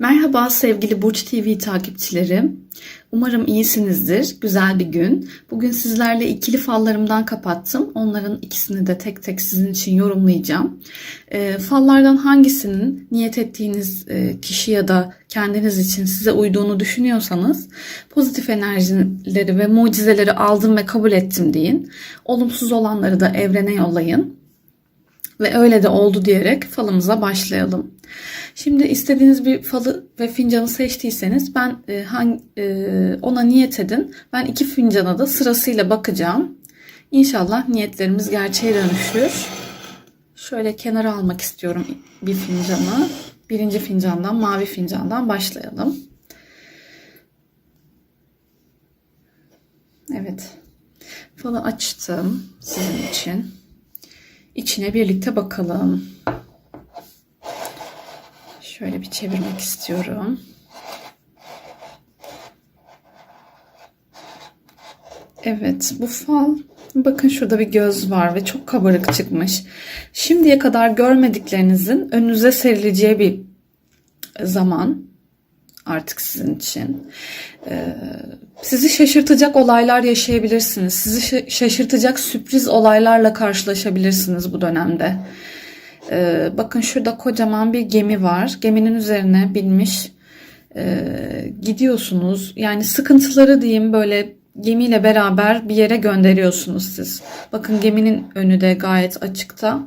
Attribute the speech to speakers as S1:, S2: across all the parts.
S1: Merhaba sevgili Burç TV takipçileri. Umarım iyisinizdir. Güzel bir gün. Bugün sizlerle ikili fallarımdan kapattım. Onların ikisini de tek tek sizin için yorumlayacağım. E, fallardan hangisinin niyet ettiğiniz e, kişi ya da kendiniz için size uyduğunu düşünüyorsanız pozitif enerjileri ve mucizeleri aldım ve kabul ettim deyin. Olumsuz olanları da evrene yollayın. Ve öyle de oldu diyerek falımıza başlayalım. Şimdi istediğiniz bir falı ve fincanı seçtiyseniz ben e, hangi, e, ona niyet edin. Ben iki fincana da sırasıyla bakacağım. İnşallah niyetlerimiz gerçeğe dönüşür. Şöyle kenara almak istiyorum bir fincanı. Birinci fincandan, mavi fincandan başlayalım. Evet. Falı açtım sizin için. İçine birlikte bakalım. Şöyle bir çevirmek istiyorum. Evet bu fal bakın şurada bir göz var ve çok kabarık çıkmış. Şimdiye kadar görmediklerinizin önünüze serileceği bir zaman artık sizin için. Ee, sizi şaşırtacak olaylar yaşayabilirsiniz. Sizi şaşırtacak sürpriz olaylarla karşılaşabilirsiniz bu dönemde. Ee, bakın şurada kocaman bir gemi var. Geminin üzerine binmiş e, gidiyorsunuz. Yani sıkıntıları diyeyim böyle gemiyle beraber bir yere gönderiyorsunuz siz. Bakın geminin önü de gayet açıkta.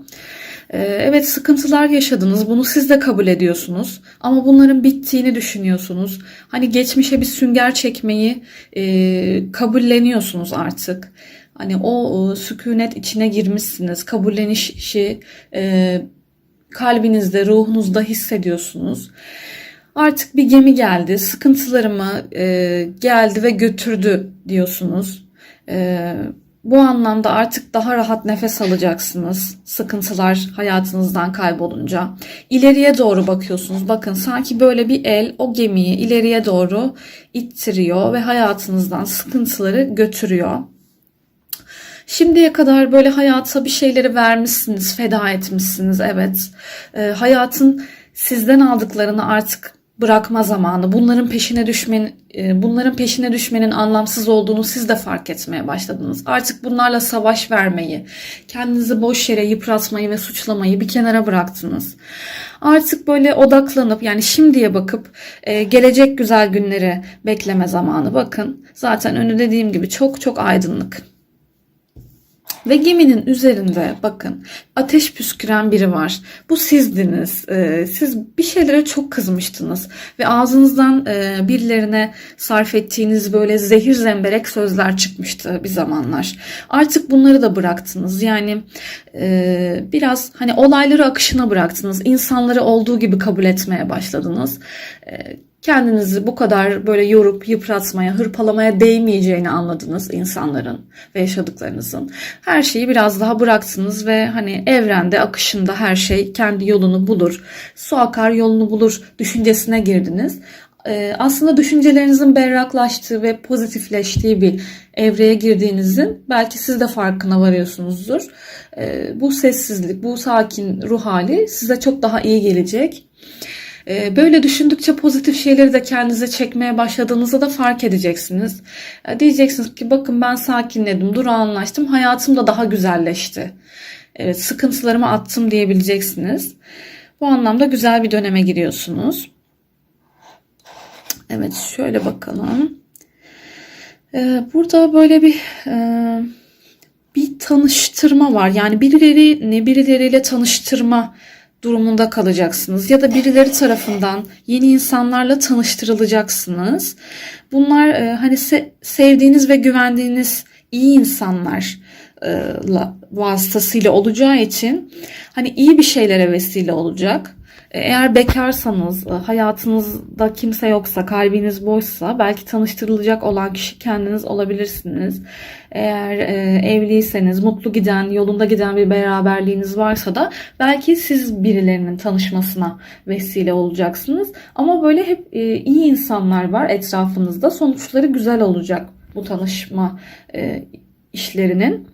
S1: Ee, evet sıkıntılar yaşadınız. Bunu siz de kabul ediyorsunuz. Ama bunların bittiğini düşünüyorsunuz. Hani geçmişe bir sünger çekmeyi e, kabulleniyorsunuz artık. Hani o e, sükunet içine girmişsiniz. Kabullenişi e, kalbinizde, ruhunuzda hissediyorsunuz. Artık bir gemi geldi, sıkıntılarımı e, geldi ve götürdü diyorsunuz. E, bu anlamda artık daha rahat nefes alacaksınız. Sıkıntılar hayatınızdan kaybolunca. İleriye doğru bakıyorsunuz. Bakın sanki böyle bir el o gemiyi ileriye doğru ittiriyor ve hayatınızdan sıkıntıları götürüyor. Şimdiye kadar böyle hayata bir şeyleri vermişsiniz, feda etmişsiniz. Evet. E, hayatın sizden aldıklarını artık bırakma zamanı. Bunların peşine düşmenin e, bunların peşine düşmenin anlamsız olduğunu siz de fark etmeye başladınız. Artık bunlarla savaş vermeyi, kendinizi boş yere yıpratmayı ve suçlamayı bir kenara bıraktınız. Artık böyle odaklanıp yani şimdiye bakıp e, gelecek güzel günleri bekleme zamanı. Bakın zaten önü dediğim gibi çok çok aydınlık. Ve geminin üzerinde bakın ateş püsküren biri var. Bu sizdiniz. Ee, siz bir şeylere çok kızmıştınız. Ve ağzınızdan e, birilerine sarf ettiğiniz böyle zehir zemberek sözler çıkmıştı bir zamanlar. Artık bunları da bıraktınız. Yani e, biraz hani olayları akışına bıraktınız. İnsanları olduğu gibi kabul etmeye başladınız. E, kendinizi bu kadar böyle yorup yıpratmaya, hırpalamaya değmeyeceğini anladınız insanların ve yaşadıklarınızın. Her şeyi biraz daha bıraktınız ve hani evrende akışında her şey kendi yolunu bulur. Su akar yolunu bulur düşüncesine girdiniz. Ee, aslında düşüncelerinizin berraklaştığı ve pozitifleştiği bir evreye girdiğinizin belki siz de farkına varıyorsunuzdur. Ee, bu sessizlik, bu sakin ruh hali size çok daha iyi gelecek. Ee, böyle düşündükçe pozitif şeyleri de kendinize çekmeye başladığınızda da fark edeceksiniz. Ee, diyeceksiniz ki bakın ben sakinledim, durağanlaştım, hayatım da daha güzelleşti. Evet, sıkıntılarımı attım diyebileceksiniz. Bu anlamda güzel bir döneme giriyorsunuz. Evet, şöyle bakalım. Ee, burada böyle bir e, bir tanıştırma var. Yani birileri ne birileriyle tanıştırma durumunda kalacaksınız ya da birileri tarafından yeni insanlarla tanıştırılacaksınız. Bunlar e, hani se- sevdiğiniz ve güvendiğiniz iyi insanlarla vasıtasıyla olacağı için hani iyi bir şeylere vesile olacak. Eğer bekarsanız, hayatınızda kimse yoksa, kalbiniz boşsa belki tanıştırılacak olan kişi kendiniz olabilirsiniz. Eğer e, evliyseniz, mutlu giden, yolunda giden bir beraberliğiniz varsa da belki siz birilerinin tanışmasına vesile olacaksınız. Ama böyle hep e, iyi insanlar var etrafınızda. Sonuçları güzel olacak bu tanışma e, işlerinin.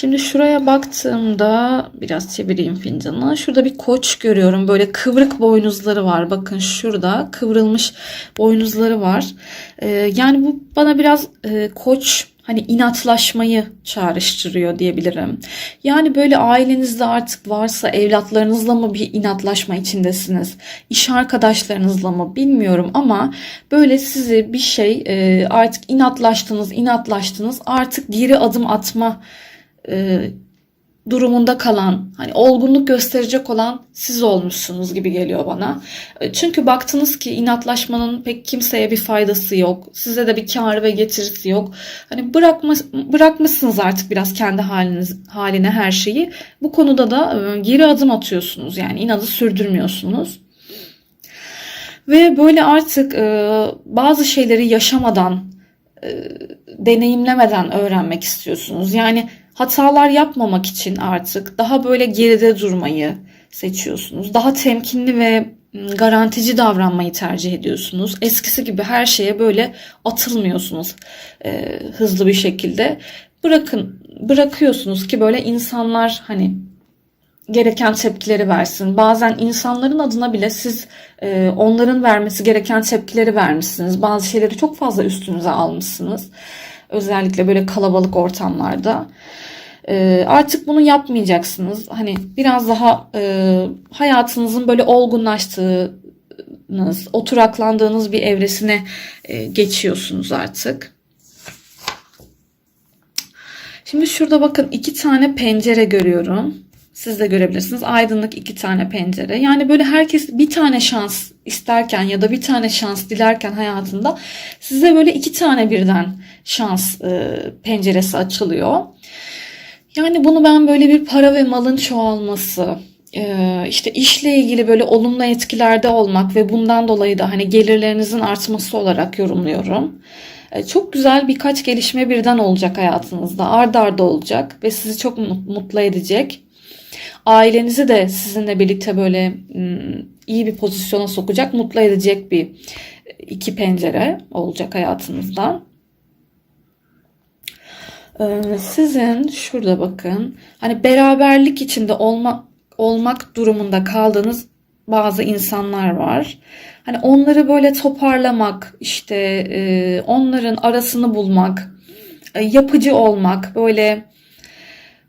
S1: Şimdi şuraya baktığımda biraz çevireyim fincanı. Şurada bir koç görüyorum. Böyle kıvrık boynuzları var. Bakın şurada kıvrılmış boynuzları var. Ee, yani bu bana biraz e, koç hani inatlaşmayı çağrıştırıyor diyebilirim. Yani böyle ailenizde artık varsa evlatlarınızla mı bir inatlaşma içindesiniz? İş arkadaşlarınızla mı bilmiyorum ama böyle sizi bir şey e, artık inatlaştınız, inatlaştınız artık geri adım atma e, durumunda kalan, hani olgunluk gösterecek olan siz olmuşsunuz gibi geliyor bana. E, Çünkü baktınız ki inatlaşmanın pek kimseye bir faydası yok. Size de bir kârı ve getirisi yok. Hani bırakma, bırakmışsınız artık biraz kendi haliniz, haline her şeyi. Bu konuda da e, geri adım atıyorsunuz. Yani inadı sürdürmüyorsunuz. Ve böyle artık e, bazı şeyleri yaşamadan, deneyimlemeden öğrenmek istiyorsunuz. Yani hatalar yapmamak için artık daha böyle geride durmayı seçiyorsunuz. Daha temkinli ve m, garantici davranmayı tercih ediyorsunuz. Eskisi gibi her şeye böyle atılmıyorsunuz e, hızlı bir şekilde. Bırakın, bırakıyorsunuz ki böyle insanlar hani gereken tepkileri versin. Bazen insanların adına bile siz e, onların vermesi gereken tepkileri vermişsiniz. Bazı şeyleri çok fazla üstünüze almışsınız. Özellikle böyle kalabalık ortamlarda. E, artık bunu yapmayacaksınız. Hani biraz daha e, hayatınızın böyle olgunlaştığınız, oturaklandığınız bir evresine e, geçiyorsunuz artık. Şimdi şurada bakın iki tane pencere görüyorum. Siz de görebilirsiniz. Aydınlık iki tane pencere. Yani böyle herkes bir tane şans isterken ya da bir tane şans dilerken hayatında size böyle iki tane birden şans e, penceresi açılıyor. Yani bunu ben böyle bir para ve malın çoğalması, e, işte işle ilgili böyle olumlu etkilerde olmak ve bundan dolayı da hani gelirlerinizin artması olarak yorumluyorum. E, Çok güzel birkaç gelişme birden olacak hayatınızda. Ard arda olacak ve sizi çok mut- mutlu edecek. Ailenizi de sizinle birlikte böyle iyi bir pozisyona sokacak, mutlu edecek bir iki pencere olacak hayatınızda. Ee, Sizin şurada bakın hani beraberlik içinde olma, olmak durumunda kaldığınız bazı insanlar var. Hani onları böyle toparlamak, işte e, onların arasını bulmak, e, yapıcı olmak, böyle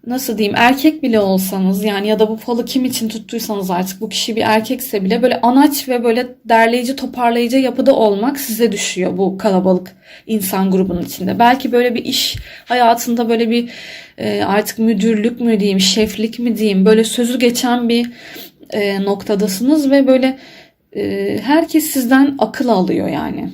S1: nasıl diyeyim erkek bile olsanız yani ya da bu falı kim için tuttuysanız artık bu kişi bir erkekse bile böyle anaç ve böyle derleyici toparlayıcı yapıda olmak size düşüyor bu kalabalık insan grubunun içinde. Belki böyle bir iş hayatında böyle bir e, artık müdürlük mü diyeyim şeflik mi diyeyim böyle sözü geçen bir e, noktadasınız ve böyle e, herkes sizden akıl alıyor yani.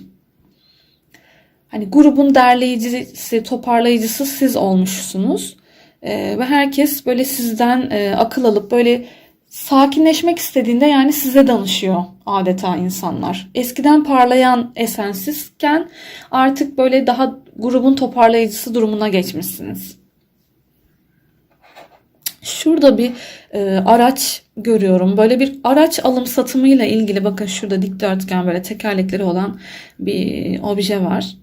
S1: Hani grubun derleyicisi, toparlayıcısı siz olmuşsunuz. Ee, ve herkes böyle sizden e, akıl alıp böyle sakinleşmek istediğinde yani size danışıyor adeta insanlar. Eskiden parlayan esensizken artık böyle daha grubun toparlayıcısı durumuna geçmişsiniz. Şurada bir e, araç görüyorum. Böyle bir araç alım satımıyla ilgili bakın şurada dikdörtgen böyle tekerlekleri olan bir obje var.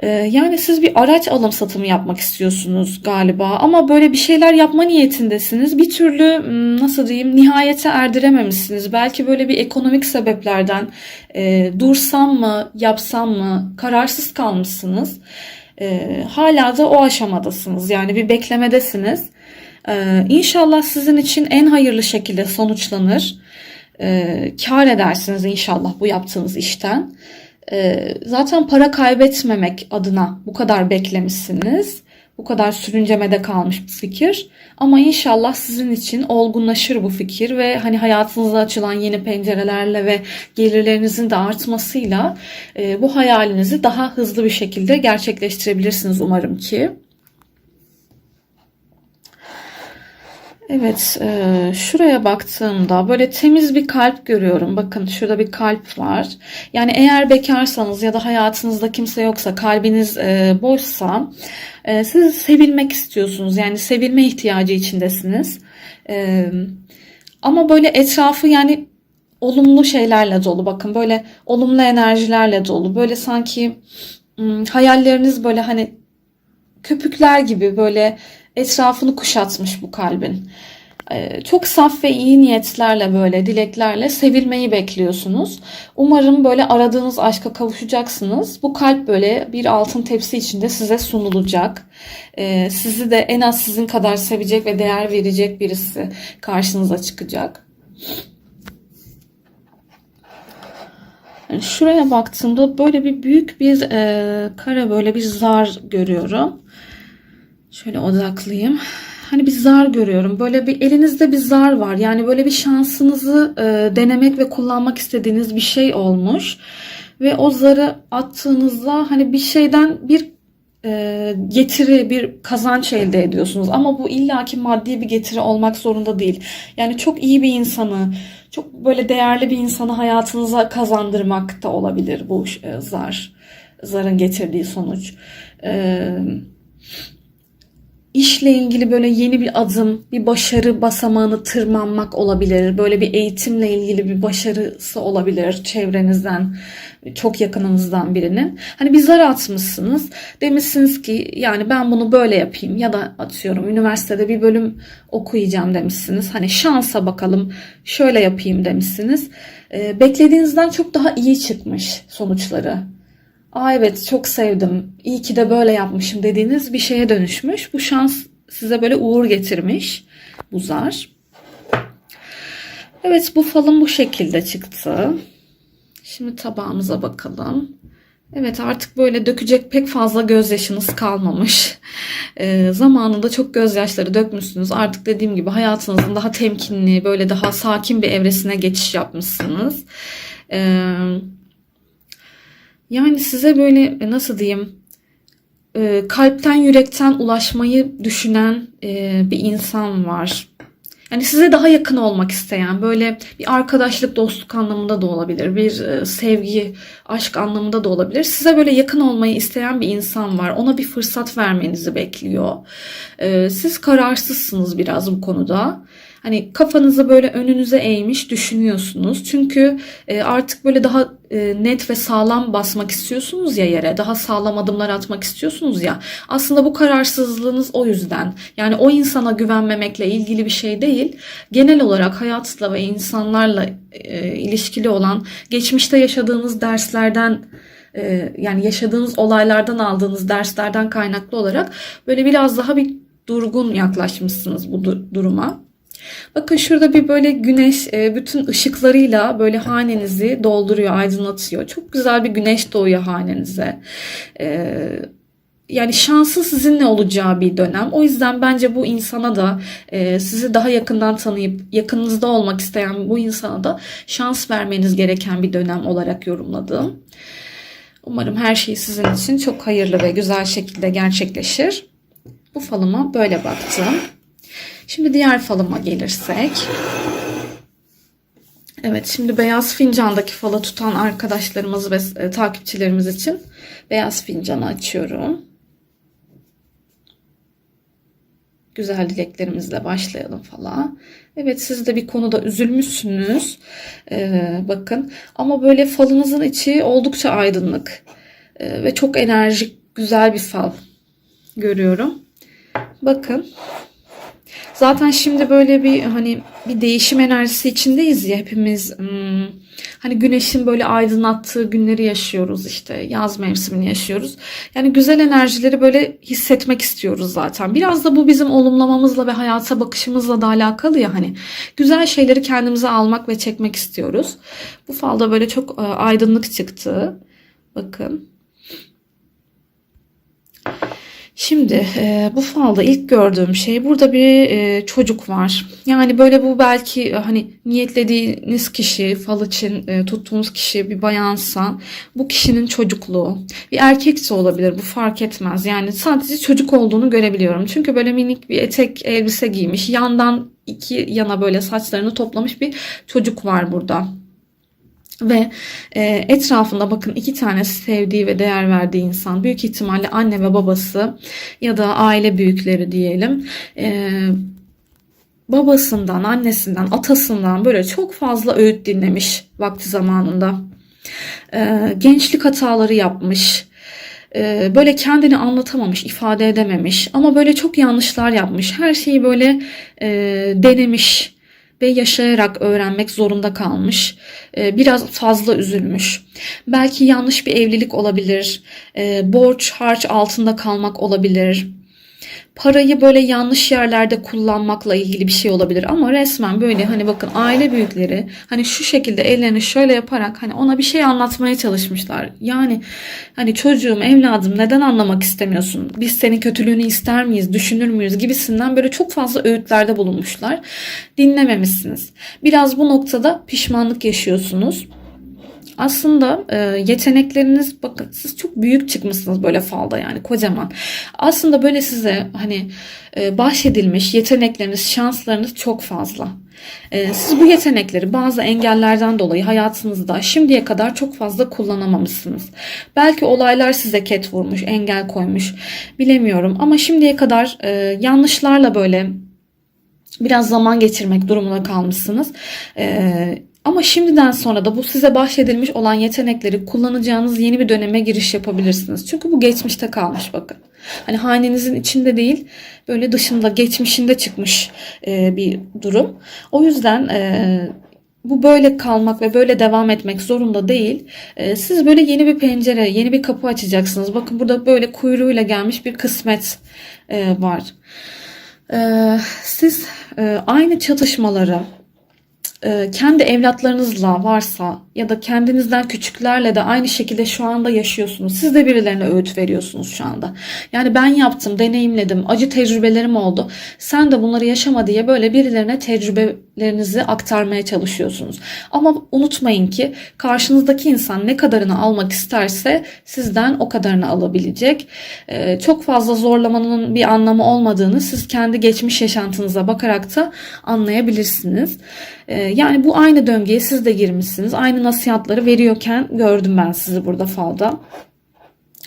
S1: Ee, Yani siz bir araç alım satımı yapmak istiyorsunuz galiba ama böyle bir şeyler yapma niyetindesiniz. Bir türlü m, nasıl diyeyim nihayete erdirememişsiniz. Belki böyle bir ekonomik sebeplerden e, dursam mı yapsam mı kararsız kalmışsınız. E, hala da o aşamadasınız yani bir beklemedesiniz. E, İnşallah sizin için en hayırlı şekilde sonuçlanır. E, kâr edersiniz inşallah bu yaptığınız işten. Ee, zaten para kaybetmemek adına bu kadar beklemişsiniz. Bu kadar sürüncemede kalmış bir fikir. Ama inşallah sizin için olgunlaşır bu fikir ve hani hayatınıza açılan yeni pencerelerle ve gelirlerinizin de artmasıyla e, bu hayalinizi daha hızlı bir şekilde gerçekleştirebilirsiniz umarım ki. Evet, e, şuraya baktığımda böyle temiz bir kalp görüyorum. Bakın şurada bir kalp var. Yani eğer bekarsanız ya da hayatınızda kimse yoksa, kalbiniz e, boşsa, e, siz sevilmek istiyorsunuz. Yani sevilme ihtiyacı içindesiniz. E, ama böyle etrafı yani olumlu şeylerle dolu. Bakın böyle olumlu enerjilerle dolu. Böyle sanki hayalleriniz böyle hani köpükler gibi böyle etrafını kuşatmış bu kalbin. Ee, Çok saf ve iyi niyetlerle böyle dileklerle sevilmeyi bekliyorsunuz. Umarım böyle aradığınız aşka kavuşacaksınız. Bu kalp böyle bir altın tepsi içinde size sunulacak. Ee, Sizi de en az sizin kadar sevecek ve değer verecek birisi karşınıza çıkacak. Şuraya baktığımda böyle bir büyük bir e, kare böyle bir zar görüyorum. Şöyle odaklayayım. Hani bir zar görüyorum. Böyle bir elinizde bir zar var. Yani böyle bir şansınızı e, denemek ve kullanmak istediğiniz bir şey olmuş. Ve o zarı attığınızda hani bir şeyden bir e, getiri, bir kazanç elde ediyorsunuz. Ama bu illaki maddi bir getiri olmak zorunda değil. Yani çok iyi bir insanı, çok böyle değerli bir insanı hayatınıza kazandırmak da olabilir bu e, zar. Zarın getirdiği sonuç. Eee işle ilgili böyle yeni bir adım, bir başarı basamağını tırmanmak olabilir. Böyle bir eğitimle ilgili bir başarısı olabilir çevrenizden, çok yakınınızdan birinin. Hani bir zar atmışsınız. Demişsiniz ki yani ben bunu böyle yapayım ya da atıyorum üniversitede bir bölüm okuyacağım demişsiniz. Hani şansa bakalım şöyle yapayım demişsiniz. Beklediğinizden çok daha iyi çıkmış sonuçları. Aa evet çok sevdim. İyi ki de böyle yapmışım dediğiniz bir şeye dönüşmüş. Bu şans size böyle uğur getirmiş. Bu zar. Evet bu falım bu şekilde çıktı. Şimdi tabağımıza bakalım. Evet artık böyle dökecek pek fazla gözyaşınız kalmamış. Ee, zamanında çok gözyaşları dökmüşsünüz. Artık dediğim gibi hayatınızın daha temkinli, böyle daha sakin bir evresine geçiş yapmışsınız. Ee, yani size böyle e, nasıl diyeyim e, kalpten yürekten ulaşmayı düşünen e, bir insan var. Yani size daha yakın olmak isteyen böyle bir arkadaşlık dostluk anlamında da olabilir. Bir sevgi aşk anlamında da olabilir. Size böyle yakın olmayı isteyen bir insan var. Ona bir fırsat vermenizi bekliyor. Siz kararsızsınız biraz bu konuda. Hani kafanızı böyle önünüze eğmiş düşünüyorsunuz. Çünkü e, artık böyle daha e, net ve sağlam basmak istiyorsunuz ya yere. Daha sağlam adımlar atmak istiyorsunuz ya. Aslında bu kararsızlığınız o yüzden. Yani o insana güvenmemekle ilgili bir şey değil. Genel olarak hayatla ve insanlarla e, ilişkili olan geçmişte yaşadığınız derslerden yani yaşadığınız olaylardan aldığınız derslerden kaynaklı olarak böyle biraz daha bir durgun yaklaşmışsınız bu du- duruma. Bakın şurada bir böyle güneş e, bütün ışıklarıyla böyle hanenizi dolduruyor, aydınlatıyor. Çok güzel bir güneş doğuyor hanenize. E, yani şansın sizinle olacağı bir dönem. O yüzden bence bu insana da e, sizi daha yakından tanıyıp yakınınızda olmak isteyen bu insana da şans vermeniz gereken bir dönem olarak yorumladım. Umarım her şey sizin için çok hayırlı ve güzel şekilde gerçekleşir. Bu falıma böyle baktım. Şimdi diğer falıma gelirsek. Evet şimdi beyaz fincandaki falı tutan arkadaşlarımız ve e, takipçilerimiz için beyaz fincanı açıyorum. Güzel dileklerimizle başlayalım falan. Evet siz de bir konuda üzülmüşsünüz. Ee, bakın ama böyle falınızın içi oldukça aydınlık. Ee, ve çok enerjik güzel bir fal görüyorum. Bakın Zaten şimdi böyle bir hani bir değişim enerjisi içindeyiz ya hepimiz. Hmm, hani güneşin böyle aydınlattığı günleri yaşıyoruz işte yaz mevsimini yaşıyoruz. Yani güzel enerjileri böyle hissetmek istiyoruz zaten. Biraz da bu bizim olumlamamızla ve hayata bakışımızla da alakalı ya hani güzel şeyleri kendimize almak ve çekmek istiyoruz. Bu falda böyle çok e, aydınlık çıktı. Bakın. Şimdi e, bu falda ilk gördüğüm şey burada bir e, çocuk var. Yani böyle bu belki e, hani niyetlediğiniz kişi, fal için e, tuttuğunuz kişi bir bayansa bu kişinin çocukluğu. Bir erkek de olabilir bu fark etmez. Yani sadece çocuk olduğunu görebiliyorum. Çünkü böyle minik bir etek elbise giymiş. Yandan iki yana böyle saçlarını toplamış bir çocuk var burada. Ve e, etrafında bakın iki tane sevdiği ve değer verdiği insan büyük ihtimalle anne ve babası ya da aile büyükleri diyelim. E, babasından, annesinden, atasından böyle çok fazla öğüt dinlemiş vakti zamanında. E, gençlik hataları yapmış. e, böyle kendini anlatamamış, ifade edememiş ama böyle çok yanlışlar yapmış. Her şeyi böyle e, denemiş ve yaşayarak öğrenmek zorunda kalmış. E, biraz fazla üzülmüş. Belki yanlış bir evlilik olabilir. E, borç, harç altında kalmak olabilir parayı böyle yanlış yerlerde kullanmakla ilgili bir şey olabilir ama resmen böyle hani bakın aile büyükleri hani şu şekilde ellerini şöyle yaparak hani ona bir şey anlatmaya çalışmışlar. Yani hani çocuğum evladım neden anlamak istemiyorsun? Biz senin kötülüğünü ister miyiz? Düşünür müyüz? gibisinden böyle çok fazla öğütlerde bulunmuşlar. Dinlememişsiniz. Biraz bu noktada pişmanlık yaşıyorsunuz. Aslında e, yetenekleriniz bakın siz çok büyük çıkmışsınız böyle falda yani kocaman. Aslında böyle size hani e, bahşedilmiş yetenekleriniz, şanslarınız çok fazla. E, siz bu yetenekleri bazı engellerden dolayı hayatınızda şimdiye kadar çok fazla kullanamamışsınız. Belki olaylar size ket vurmuş, engel koymuş bilemiyorum ama şimdiye kadar e, yanlışlarla böyle biraz zaman geçirmek durumunda kalmışsınız. Ee, ama şimdiden sonra da bu size bahşedilmiş olan yetenekleri kullanacağınız yeni bir döneme giriş yapabilirsiniz. Çünkü bu geçmişte kalmış bakın. Hani hanenizin içinde değil böyle dışında geçmişinde çıkmış e, bir durum. O yüzden e, bu böyle kalmak ve böyle devam etmek zorunda değil. E, siz böyle yeni bir pencere, yeni bir kapı açacaksınız. Bakın burada böyle kuyruğuyla gelmiş bir kısmet e, var. E, siz e, aynı çatışmaları kendi evlatlarınızla varsa ya da kendinizden küçüklerle de aynı şekilde şu anda yaşıyorsunuz. Siz de birilerine öğüt veriyorsunuz şu anda. Yani ben yaptım, deneyimledim, acı tecrübelerim oldu. Sen de bunları yaşama diye böyle birilerine tecrübelerinizi aktarmaya çalışıyorsunuz. Ama unutmayın ki karşınızdaki insan ne kadarını almak isterse sizden o kadarını alabilecek. E, çok fazla zorlamanın bir anlamı olmadığını siz kendi geçmiş yaşantınıza bakarak da anlayabilirsiniz. E, yani bu aynı döngüye siz de girmişsiniz. Aynı nasihatları veriyorken gördüm ben sizi burada falda.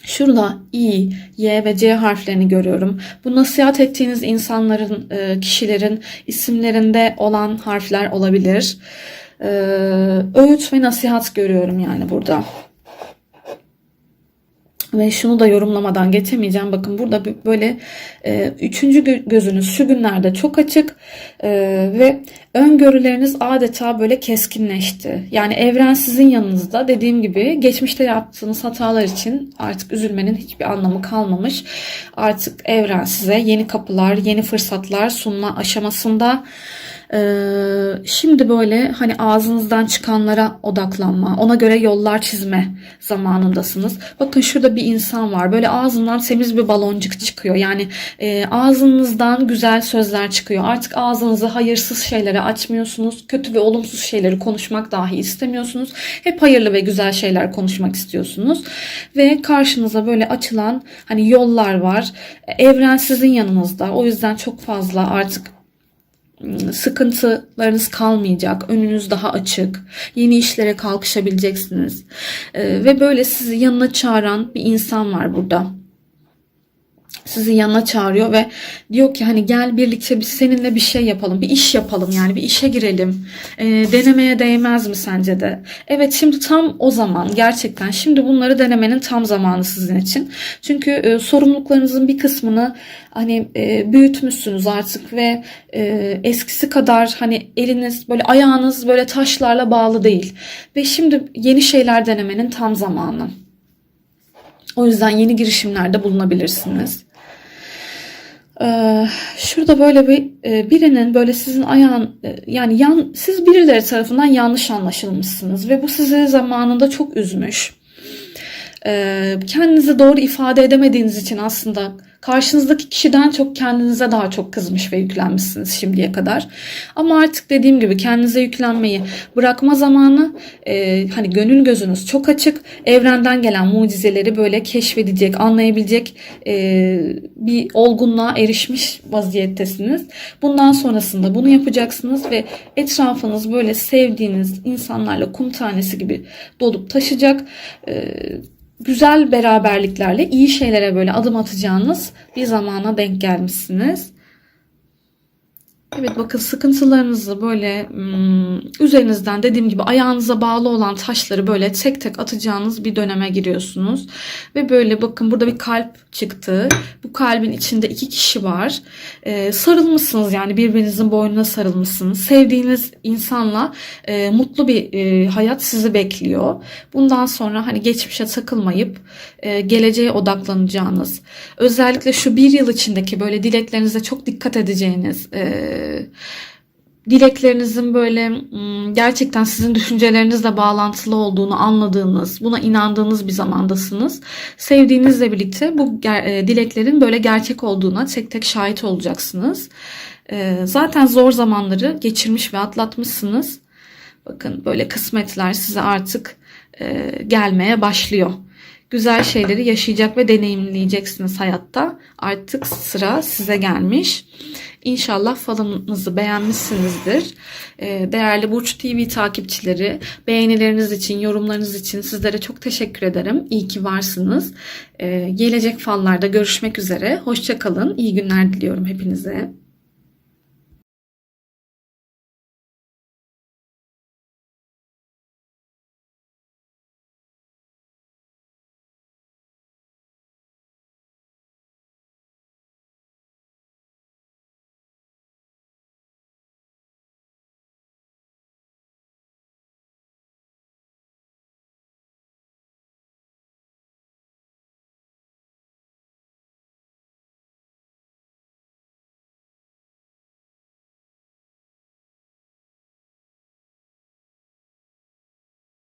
S1: Şurada I, Y ve C harflerini görüyorum. Bu nasihat ettiğiniz insanların, e, kişilerin isimlerinde olan harfler olabilir. E, öğüt ve nasihat görüyorum yani burada. Ve şunu da yorumlamadan geçemeyeceğim. Bakın burada böyle e, üçüncü gözünüz şu günlerde çok açık e, ve öngörüleriniz adeta böyle keskinleşti. Yani evren sizin yanınızda. Dediğim gibi geçmişte yaptığınız hatalar için artık üzülmenin hiçbir anlamı kalmamış. Artık evren size yeni kapılar, yeni fırsatlar sunma aşamasında. Ee, şimdi böyle hani ağzınızdan çıkanlara odaklanma, ona göre yollar çizme zamanındasınız. Bakın şurada bir insan var. Böyle ağzından temiz bir baloncuk çıkıyor. Yani e, ağzınızdan güzel sözler çıkıyor. Artık ağzınızı hayırsız şeylere açmıyorsunuz. Kötü ve olumsuz şeyleri konuşmak dahi istemiyorsunuz. Hep hayırlı ve güzel şeyler konuşmak istiyorsunuz. Ve karşınıza böyle açılan hani yollar var. Evren sizin yanınızda. O yüzden çok fazla artık sıkıntılarınız kalmayacak. Önünüz daha açık. Yeni işlere kalkışabileceksiniz. Ee, ve böyle sizi yanına çağıran bir insan var burada sizi yanına çağırıyor ve diyor ki hani gel birlikte biz seninle bir şey yapalım, bir iş yapalım yani bir işe girelim. E, denemeye değmez mi sence de? Evet şimdi tam o zaman gerçekten şimdi bunları denemenin tam zamanı sizin için. Çünkü e, sorumluluklarınızın bir kısmını hani e, büyütmüşsünüz artık ve e, eskisi kadar hani eliniz böyle ayağınız böyle taşlarla bağlı değil. Ve şimdi yeni şeyler denemenin tam zamanı. O yüzden yeni girişimlerde bulunabilirsiniz. Ee, şurada böyle bir e, birinin böyle sizin ayağın e, yani yan, siz birileri tarafından yanlış anlaşılmışsınız ve bu sizi zamanında çok üzmüş. Ee, kendinizi doğru ifade edemediğiniz için aslında Karşınızdaki kişiden çok kendinize daha çok kızmış ve yüklenmişsiniz şimdiye kadar. Ama artık dediğim gibi kendinize yüklenmeyi bırakma zamanı e, hani gönül gözünüz çok açık. Evrenden gelen mucizeleri böyle keşfedecek, anlayabilecek e, bir olgunluğa erişmiş vaziyettesiniz. Bundan sonrasında bunu yapacaksınız ve etrafınız böyle sevdiğiniz insanlarla kum tanesi gibi dolup taşacak. E, güzel beraberliklerle iyi şeylere böyle adım atacağınız bir zamana denk gelmişsiniz. Evet bakın sıkıntılarınızı böyle hmm, üzerinizden dediğim gibi ayağınıza bağlı olan taşları böyle tek tek atacağınız bir döneme giriyorsunuz. Ve böyle bakın burada bir kalp çıktı. Bu kalbin içinde iki kişi var. Ee, sarılmışsınız yani birbirinizin boynuna sarılmışsınız. Sevdiğiniz insanla e, mutlu bir e, hayat sizi bekliyor. Bundan sonra hani geçmişe takılmayıp e, geleceğe odaklanacağınız, özellikle şu bir yıl içindeki böyle dileklerinize çok dikkat edeceğiniz, e, dileklerinizin böyle gerçekten sizin düşüncelerinizle bağlantılı olduğunu anladığınız, buna inandığınız bir zamandasınız. Sevdiğinizle birlikte bu e, dileklerin böyle gerçek olduğuna tek tek şahit olacaksınız. E, Zaten zor zamanları geçirmiş ve atlatmışsınız. Bakın böyle kısmetler size artık e, gelmeye başlıyor. Güzel şeyleri yaşayacak ve deneyimleyeceksiniz hayatta. Artık sıra size gelmiş. İnşallah falınızı beğenmişsinizdir. E, değerli Burç TV takipçileri, beğenileriniz için, yorumlarınız için sizlere çok teşekkür ederim. İyi ki varsınız. E, gelecek fallarda görüşmek üzere. Hoşçakalın. İyi günler diliyorum hepinize.